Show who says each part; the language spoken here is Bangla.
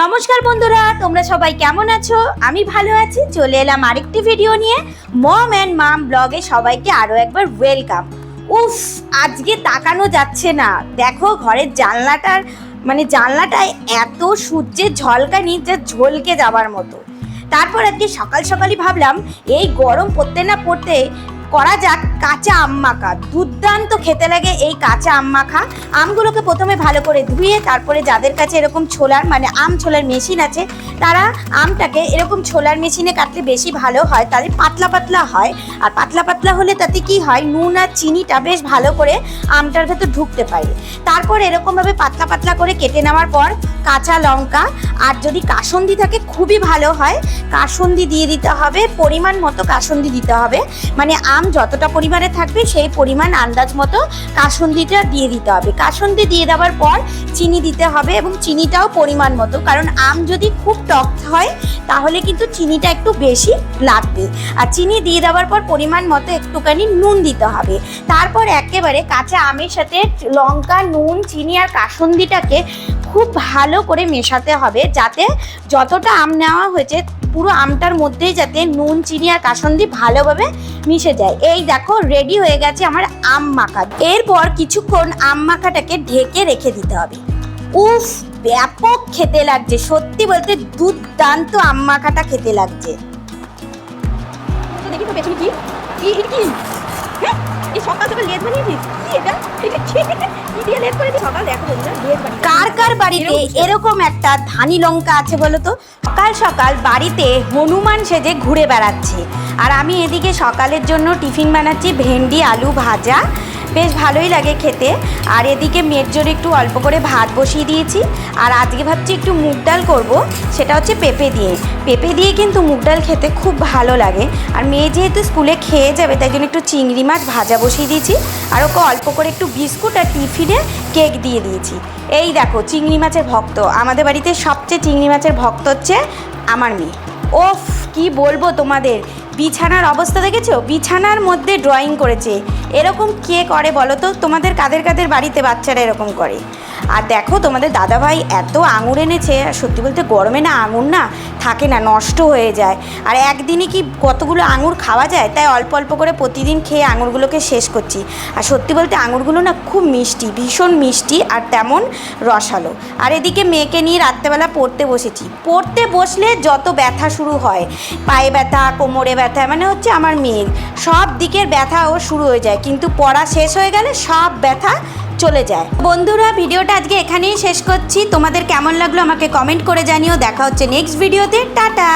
Speaker 1: নমস্কার বন্ধুরা, তোমরা সবাই কেমন আছো? আমি ভালো আছি। চলে এলাম আরেকটি ভিডিও নিয়ে। মম অ্যান্ড মাম ব্লগে সবাইকে আরও একবার ওয়েলকাম উফ, আজকে তাকানো যাচ্ছে না। দেখো, ঘরের জানলাটার মানে জানলাটায় এত সূর্যের ঝলকানি যা ঝলকে যাবার মতো। তারপর আজকে সকাল সকালই ভাবলাম, এই গরম পড়তে না পড়তে করা যাক কাঁচা আম মাখা। দুর্দান্ত খেতে লাগে এই কাঁচা আম মাখা। আমগুলোকে প্রথমে ভালো করে ধুয়ে তারপরে যাদের কাছে এরকম ছোলার মানে আম ছোলার মেশিন আছে, তারা আমটাকে এরকম ছোলার মেশিনে কাটলে বেশি ভালো হয়, তাহলে পাতলা পাতলা হয়। আর পাতলা পাতলা হলে তাতে কি হয়, নুন আর চিনিটা বেশ ভালো করে আমটার ভেতর ঢুকতে পারে। তারপর এরকমভাবে পাতলা পাতলা করে কেটে নেওয়ার পর কাঁচা লঙ্কা, আর যদি কাসন্দি থাকে খুবই ভালো হয়। কাসন্দি দিয়ে দিতে হবে, পরিমাণ মতো কাসন্দি দিতে হবে। মানে আম যতটা পরিমাণে থাকবে সেই পরিমাণ আন্দাজ মতো কাসন্দিটা দিয়ে দিতে হবে। কাসন্দি দিয়ে দেওয়ার পর চিনি দিতে হবে এবং চিনিটাও পরিমাণ মতো। কারণ আম যদি খুব টক হয়, তাহলে কিন্তু চিনিটা একটু বেশি লাগবে। আর চিনি দিয়ে দেওয়ার পর পরিমাণ মতো একটুখানি নুন দিতে হবে। তারপর একেবারে কাঁচা আমের সাথে লঙ্কা, নুন, চিনি আর কাসন্দিটাকে খুব ভালো করে মেশাতে হবে। যাতে যতটা আম নেওয়া হয়েছে পুরো আমটার মধ্যেই যাতে নুন, চিনি আর কাসন্দি ভালোভাবে মিশে যায়। এই দেখো রেডি হয়ে গেছে আমার আম মাখা। এরপর কিছুক্ষণ আম মাখাটাকে ঢেকে রেখে দিতে হবে। উফ, ব্যাপক খেতে লাগছে। সত্যি বলতে দুর্দান্ত আম মাখাটা খেতে লাগছে।
Speaker 2: দেখি তো পেছনে কি? কি? হ্যাঁ এই সকাল সকাল লেট বানিয়েছিস কি এটা? এটা কি কি দিয়ে লেট করেছিস সকাল দেখো বন্ধুরা লেট বানিয়ে
Speaker 1: কার কার বাড়িতে এরকম একটা ধানি লঙ্কা আছে বলো তো? সকাল সকাল বাড়িতে হনুমান সেজে ঘুরে বেড়াচ্ছে। আর আমি এদিকে সকালের জন্য টিফিন বানাচ্ছি ভেন্ডি আলু ভাজা বেশ ভালোই লাগে খেতে। আর এদিকে মেয়ের জন্য একটু অল্প করে ভাত বসিয়ে দিয়েছি। আর আজকে ভাবছি একটু মুগ ডাল করব, সেটা হচ্ছে পেঁপে দিয়ে। পেঁপে দিয়ে কিন্তু মুগ ডাল খেতে খুব ভালো লাগে। আর মেয়ে যেহেতু স্কুলে খেয়ে যাবে, তাই জন্য একটু চিংড়ি মাছ ভাজা বসিয়ে দিয়েছি। আর ওকে অল্প করে একটু বিস্কুট আর টিফিনে কেক দিয়ে দিয়েছি। এই দেখো, চিংড়ি মাছের ভক্ত। আমাদের বাড়িতে সবচেয়ে চিংড়ি মাছের ভক্ত হচ্ছে আমার মেয়ে। ওফ, কি বলব তোমাদের? বিছানার অবস্থা দেখেছ? বিছানার মধ্যে ড্রয়িং করেছে। এরকম কে করে বলো তো? তোমাদের কাদের কাদের বাড়িতে বাচ্চারা এরকম করে? আর দেখো, তোমাদের দাদাভাই এত আঙুর এনেছে সত্যি বলতে গরমে না আঙুর না থাকে না, নষ্ট হয়ে যায়। আর একদিনে কি কতগুলো আঙুর খাওয়া যায়, তাই অল্প অল্প করে প্রতিদিন খেয়ে আঙুরগুলোকে শেষ করছি। আর সত্যি বলতে আঙুরগুলো না খুব মিষ্টি, ভীষণ মিষ্টি আর তেমন রসালো। আর এদিকে মেয়েকে নিয়ে রাত্রেবেলা পড়তে বসেছি। পড়তে বসলে যত ব্যথা শুরু হয়, পায়ে ব্যথা, কোমরে ব্যথা মানে হচ্ছে আমার মেয়ের, সব দিকের ব্যথা ও শুরু হয়ে যায়। কিন্তু পড়া শেষ হয়ে গেলে সব ব্যথা চলে যায়। বন্ধুরা, ভিডিওটা আজকে এখানেই শেষ করছি। তোমাদের কেমন লাগল আমাকে কমেন্ট করে জানিও। দেখা হচ্ছে নেক্সট ভিডিওতে টাটা!